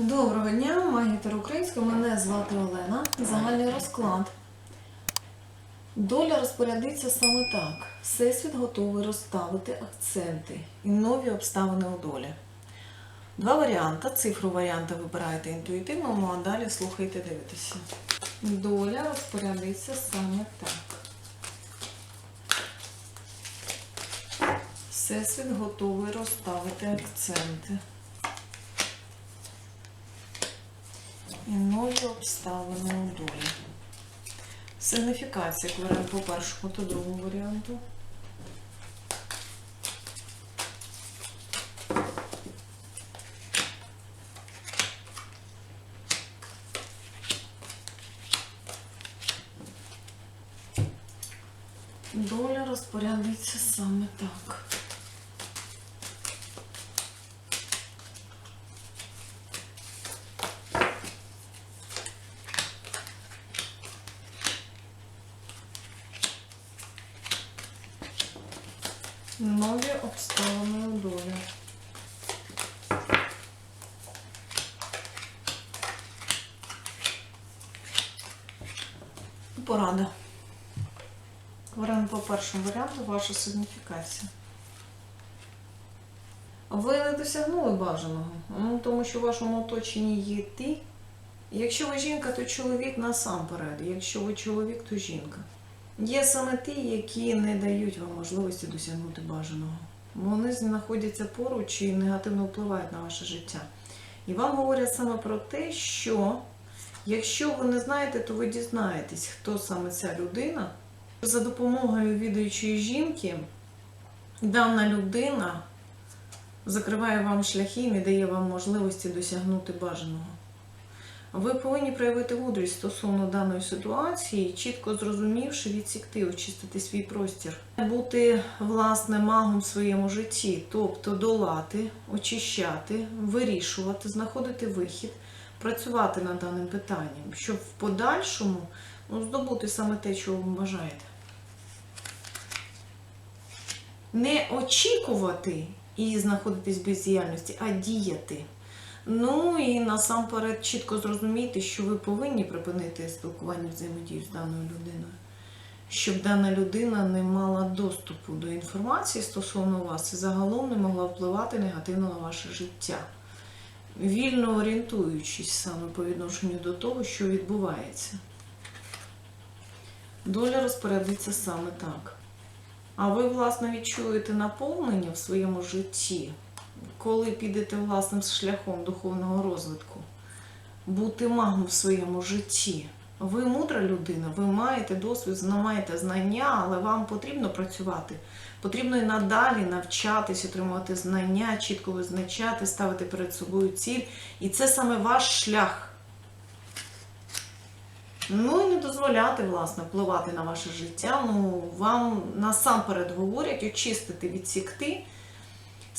Доброго дня, магітер українська. Мене звати Олена. Загальний розклад. Доля розпорядиться саме так. Всесвіт готовий розставити акценти і нові обставини у долі. Два варіанти. Цифру варіанта вибираєте інтуїтивно, а далі слухайте, дивитеся. Доля розпорядиться саме так. Всесвіт готовий розставити акценти. І нові обставини у долі. Сигніфікація варіант по першому та другому варіанту. Доля розпорядиться саме так. Нові обставини у долі. Порада. Варіант по першому варіанту ваша сигніфікація. Ви не досягнули бажаного, ну, тому що в вашому оточенні є ти. Якщо ви жінка, то чоловік насамперед. Якщо ви чоловік, то жінка. Є саме ті, які не дають вам можливості досягнути бажаного. Вони знаходяться поруч і негативно впливають на ваше життя. І вам говорять саме про те, що якщо ви не знаєте, то ви дізнаєтесь, хто саме ця людина. За допомогою відаючої жінки дана людина закриває вам шляхи і не дає вам можливості досягнути бажаного. Ви повинні проявити мудрість стосовно даної ситуації, чітко зрозумівши, відсікти, очистити свій простір, бути власне магом в своєму житті, тобто долати, очищати, вирішувати, знаходити вихід, працювати над даним питанням, щоб в подальшому ну, здобути саме те, чого ви бажаєте. Не очікувати і знаходитись в бездіяльності, а діяти. Ну і насамперед чітко зрозуміти, що ви повинні припинити спілкування взаємодію з даною людиною, щоб дана людина не мала доступу до інформації стосовно вас і загалом не могла впливати негативно на ваше життя, вільно орієнтуючись саме по відношенню до того, що відбувається. Доля розпорядиться саме так. А ви, власне, відчуєте наповнення в своєму житті, коли підете власним шляхом духовного розвитку, бути магом в своєму житті. Ви мудра людина, ви маєте досвід, маєте знання, але вам потрібно працювати. Потрібно і надалі навчатись, отримувати знання, чітко визначати, ставити перед собою ціль. І це саме ваш шлях. Ну і не дозволяти, власне, впливати на ваше життя. Ну, вам насамперед говорять очистити, відсікти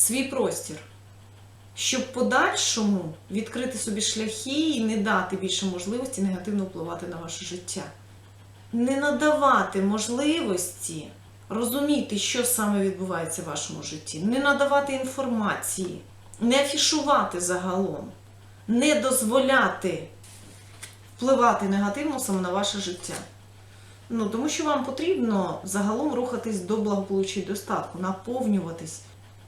свій простір, щоб подальшому відкрити собі шляхи і не дати більше можливості негативно впливати на ваше життя. Не надавати можливості розуміти, що саме відбувається в вашому житті, не надавати інформації, не афішувати загалом, не дозволяти впливати негативно саме на ваше життя. Ну, тому що вам потрібно загалом рухатись до благополуччя і достатку, наповнюватись.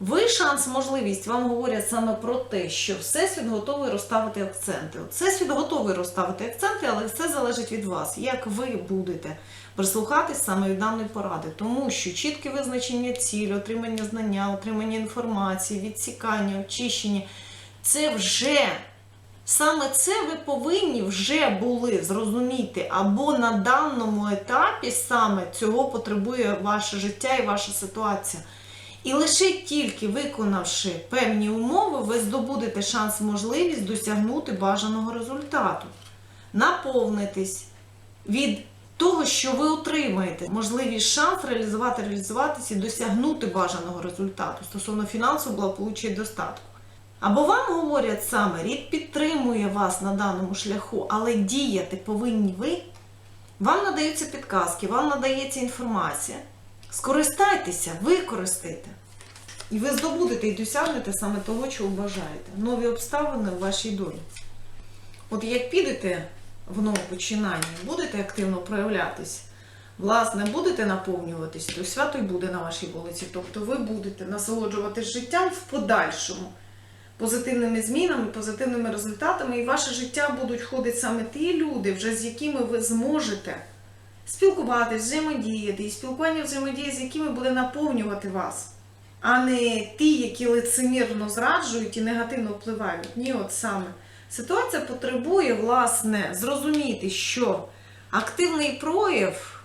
Ви шанс, можливість вам говорять саме про те, що Всесвіт готовий розставити акценти. Всесвіт готовий розставити акценти, але все залежить від вас, як ви будете прислухатись саме від даної поради. Тому що чітке визначення цілі, отримання знання, отримання інформації, відсікання, очищення це вже Саме це ви повинні вже були зрозуміти, або на даному етапі саме цього потребує ваше життя і ваша ситуація. І лише тільки виконавши певні умови, ви здобудете шанс, можливість досягнути бажаного результату, наповнитись від того, що ви отримаєте, можливість шанс реалізувати, реалізуватися і досягнути бажаного результату стосовно фінансового благополуччя і достатку. Або вам говорять саме, рід підтримує вас на даному шляху, але діяти повинні ви. Вам надаються підказки, вам надається інформація. Скористайтеся, використайте. І ви здобудете і досягнете саме того, чого бажаєте. Нові обставини в вашій долі. От як підете в нове починання, будете активно проявлятись, власне, будете наповнюватись, то свято й буде на вашій вулиці. Тобто ви будете насолоджуватись життям в подальшому, позитивними змінами, позитивними результатами, і ваше життя будуть входити саме ті люди, вже з якими ви зможете спілкуватись, взаємодіяти, і спілкування взаємодії, з якими буде наповнювати вас, а не ті, які лицемірно зраджують і негативно впливають. Ні, от саме. Ситуація потребує, власне, зрозуміти, що активний прояв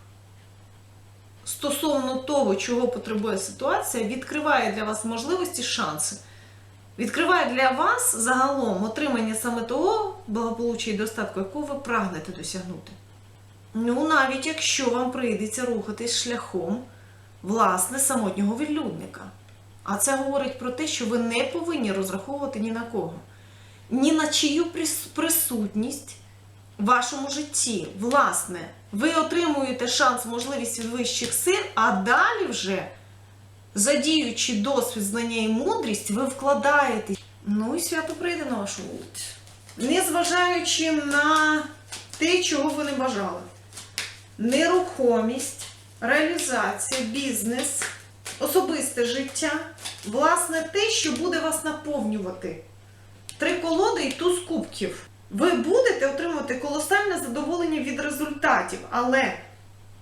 стосовно того, чого потребує ситуація, відкриває для вас можливості, шанси. Відкриває для вас загалом отримання саме того благополуччя і достатку, якого ви прагнете досягнути. Ну, навіть якщо вам прийдеться рухатись шляхом власне самотнього відлюдника. А це говорить про те, що ви не повинні розраховувати ні на кого, ні на чию присутність в вашому житті. Власне, ви отримуєте шанс, можливість від вищих сил, а далі вже, задіючи досвід, знання і мудрість, ви вкладаєте. Ну і свято прийде на вашу вулицю. Незважаючи на те, чого ви не бажали нерухомість, реалізація, бізнес, особисте життя, власне, те, що буде вас наповнювати. Три колоди і туз кубків. Ви будете отримувати колосальне задоволення від результатів, але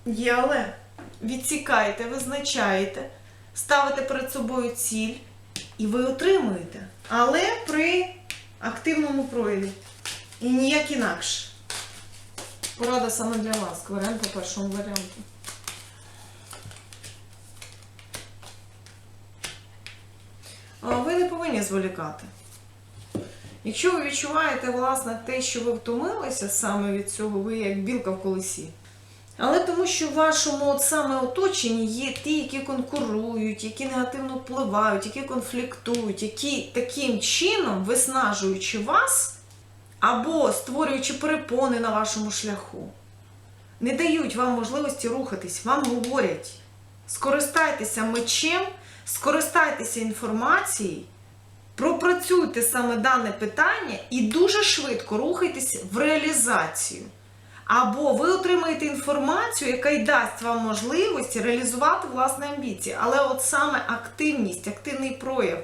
є але. Відсікаєте, визначаєте, ставите перед собою ціль, і ви отримуєте. Але при активному прояві. І ніяк інакше. Порада саме для вас, варіант по першому варіанту. Ви не повинні зволікати. Якщо ви відчуваєте, власне, те, що ви втомилися саме від цього, ви як білка в колесі. Але тому, що в вашому от саме оточенні є ті, які конкурують, які негативно впливають, які конфліктують, які таким чином, виснажуючи вас, або створюючи перепони на вашому шляху, не дають вам можливості рухатись, вам говорять: скористайтеся мечем, скористайтеся інформацією, пропрацюйте саме дане питання і дуже швидко рухайтесь в реалізацію. Або ви отримаєте інформацію, яка й дасть вам можливість реалізувати власні амбіції. Але от саме активність, активний прояв.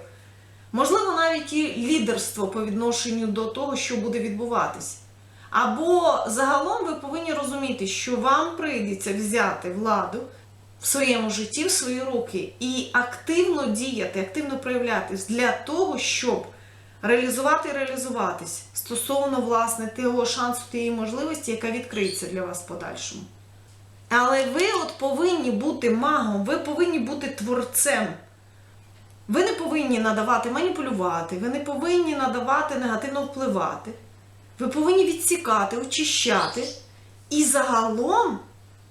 Можливо, навіть і лідерство по відношенню до того, що буде відбуватись. Або загалом ви повинні розуміти, що вам прийдеться взяти владу в своєму житті в свої руки і активно діяти, активно проявлятись для того, щоб реалізувати і реалізуватись стосовно власне того шансу, тієї можливості, яка відкриється для вас в подальшому. Але ви от повинні бути магом, ви повинні бути творцем. Ви не повинні надавати маніпулювати, ви не повинні надавати негативно впливати. Ви повинні відсікати, очищати. І загалом,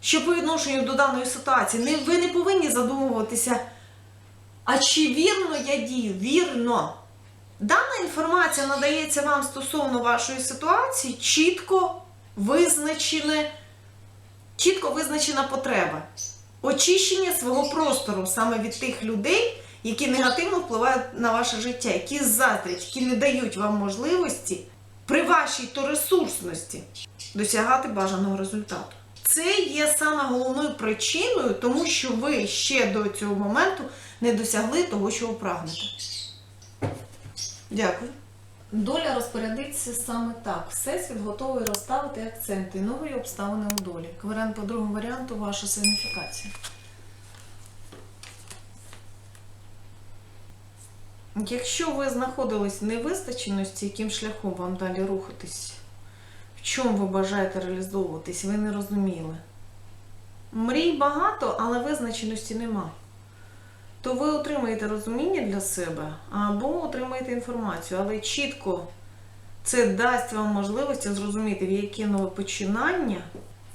що по відношенню до даної ситуації, ви не повинні задумуватися, а чи вірно я дію? Вірно. Дана інформація надається вам стосовно вашої ситуації чітко визначене, чітко визначена потреба. Очищення свого простору саме від тих людей, які негативно впливають на ваше життя, які заздрять, які не дають вам можливості при вашій то ресурсності досягати бажаного результату. Це є саме головною причиною, тому що ви ще до цього моменту не досягли того, що ви прагнете. Дякую. Доля розпорядиться саме так. Всесвіт готовий розставити акценти, нові обставини у долі. Варіант по другому варіанту ваша сигніфікація. Якщо ви знаходились в невизначеності, яким шляхом вам далі рухатись, в чому ви бажаєте реалізовуватись, ви не розуміли. Мрій багато, але визначеності нема. То ви отримаєте розуміння для себе або отримаєте інформацію, але чітко це дасть вам можливість зрозуміти, в яке нове починання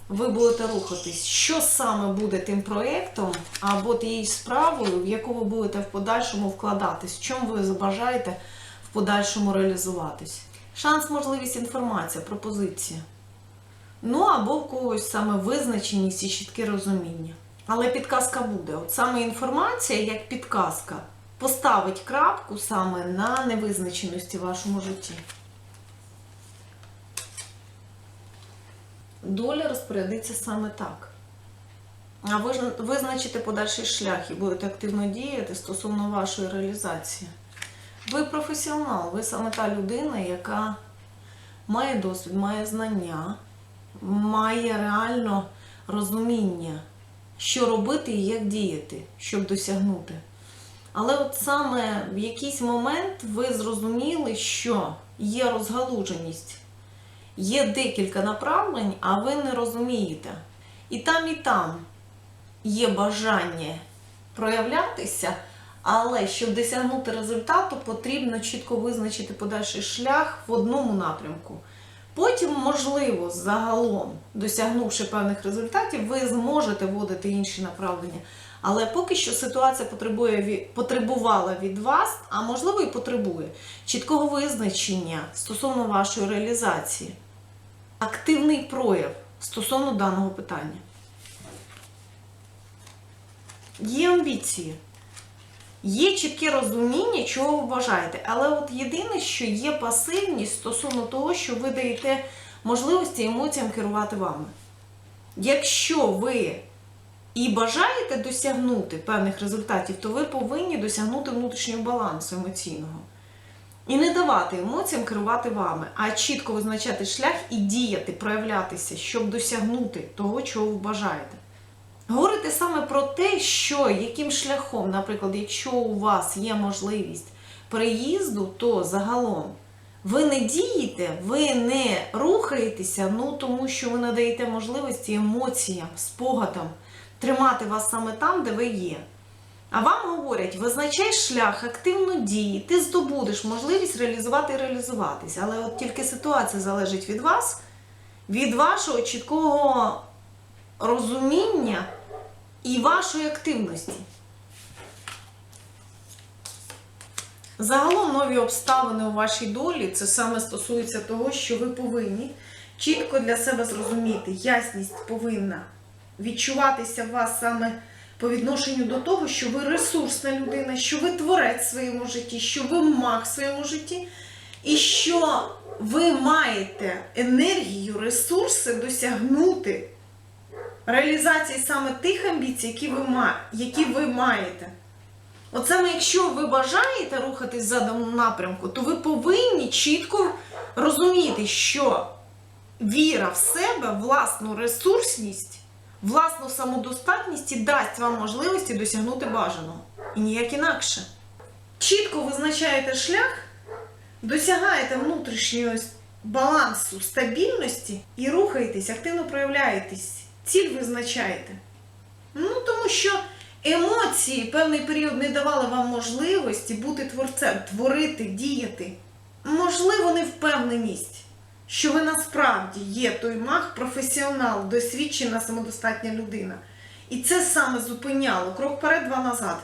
ви будете рухатись, що саме буде тим проєктом або тією справою, в яку ви будете в подальшому вкладатись, в чому ви забажаєте в подальшому реалізуватись. Шанс, можливість, інформація, пропозиція. Ну або в когось саме визначеність і чітке розуміння. Але підказка буде. От саме інформація як підказка поставить крапку саме на невизначеності в вашому житті. Доля розпорядиться саме так. А ви визначите подальший шлях і будете активно діяти стосовно вашої реалізації. Ви професіонал, ви саме та людина, яка має досвід, має знання, має реально розуміння, що робити і як діяти, щоб досягнути. Але от саме в якийсь момент ви зрозуміли, що є розгалуженість, є декілька направлень, а ви не розумієте. І там, і там є бажання проявлятися, але щоб досягнути результату, потрібно чітко визначити подальший шлях в одному напрямку. Потім, можливо, загалом, досягнувши певних результатів, ви зможете вводити інші направлення. Але поки що ситуація потребує потребувала від вас, а можливо і потребує чіткого визначення стосовно вашої реалізації, активний прояв стосовно даного питання. Є амбіції, є чітке розуміння, чого ви бажаєте. Але от єдине, що є пасивність стосовно того, що ви даєте можливості емоціям керувати вами. Якщо ви і бажаєте досягнути певних результатів, то ви повинні досягнути внутрішнього балансу емоційного. І не давати емоціям керувати вами, а чітко визначати шлях і діяти, проявлятися, щоб досягнути того, чого ви бажаєте. Говорити саме про те, що яким шляхом, наприклад, якщо у вас є можливість переїзду, то загалом ви не дієте, ви не рухаєтеся, ну тому що ви надаєте можливості емоціям, спогадам тримати вас саме там, де ви є. А вам говорять, визначай шлях, активно дій, ти здобудеш можливість реалізувати і реалізуватися. Але от тільки ситуація залежить від вас, від вашого чіткого розуміння і вашої активності. Загалом нові обставини у вашій долі це саме стосується того, що ви повинні чітко для себе зрозуміти, ясність повинна відчуватися в вас саме по відношенню до того, що ви ресурсна людина, що ви творець в своєму житті, що ви маг в своєму житті, і що ви маєте енергію, ресурси досягнути реалізації саме тих амбіцій, які ви, які ви маєте. От саме якщо ви бажаєте рухатись в заданому напрямку, то ви повинні чітко розуміти, що віра в себе, власну ресурсність, власну самодостатність і дасть вам можливості досягнути бажаного. І ніяк інакше. Чітко визначаєте шлях, досягаєте внутрішнього балансу, стабільності і рухаєтесь, активно проявляєтесь, ціль визначаєте. Ну, тому що емоції певний період не давали вам можливості бути творцем, творити, діяти. Можливо, не впевненість, що ви насправді є той маг, професіонал, досвідчена самодостатня людина. І це саме зупиняло крок вперед, два назад.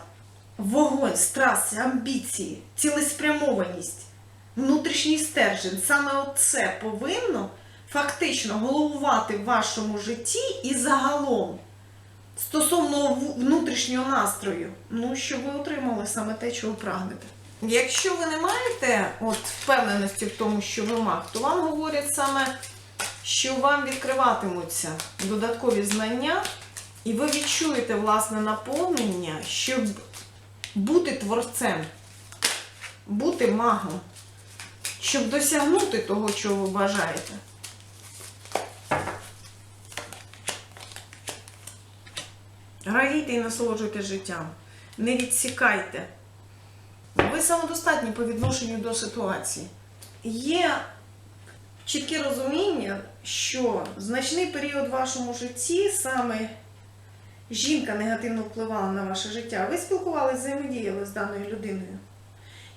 Вогонь, страси, амбіції, цілеспрямованість, внутрішній стержень. Саме оце повинно фактично головувати в вашому житті і загалом стосовно внутрішнього настрою, ну, щоб ви отримали саме те, чого прагнете. Якщо ви не маєте от, впевненості в тому, що ви маг, то вам говорять саме, що вам відкриватимуться додаткові знання, і ви відчуєте власне наповнення, щоб бути творцем, бути магом, щоб досягнути того, чого ви бажаєте. Радійте і насолоджуйтесь життям. Не відсікайте. Самодостатні по відношенню до ситуації. Є чітке розуміння, що значний період в вашому житті саме жінка негативно впливала на ваше життя. Ви спілкувалися, взаємодіяли з даною людиною.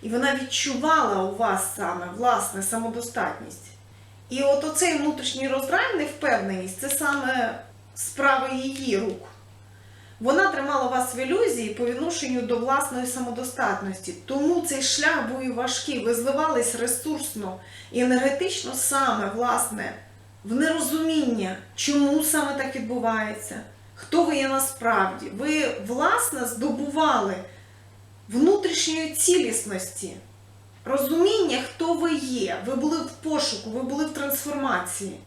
І вона відчувала у вас саме власне самодостатність. І от оцей внутрішній роздрай, невпевненість, це саме справа її рук. Вона тримала вас в ілюзії по відношенню до власної самодостатності. Тому цей шлях був і важкий. Ви зливались ресурсно і енергетично саме, власне, в нерозуміння, чому саме так відбувається, хто ви є насправді. Ви, власне, здобували внутрішньої цілісності, розуміння, хто ви є. Ви були в пошуку, ви були в трансформації.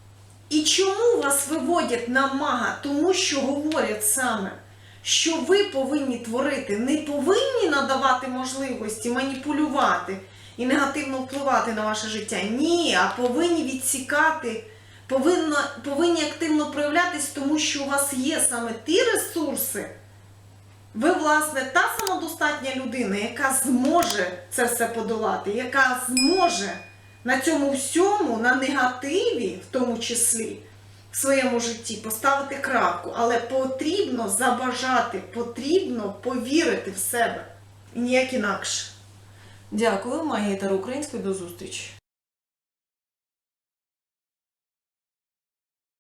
І чому вас виводять на мага? Тому що говорять саме, що ви повинні творити, не повинні надавати можливості маніпулювати і негативно впливати на ваше життя. Ні, а повинні відсікати, повинно, повинні активно проявлятись, тому що у вас є саме ті ресурси. Ви, власне, та самодостатня людина, яка зможе це все подолати, яка зможе на цьому всьому, на негативі, в тому числі, в своєму житті поставити крапку. Але потрібно забажати, потрібно повірити в себе. Ніяк інакше. Дякую, Магія Української, до зустрічі.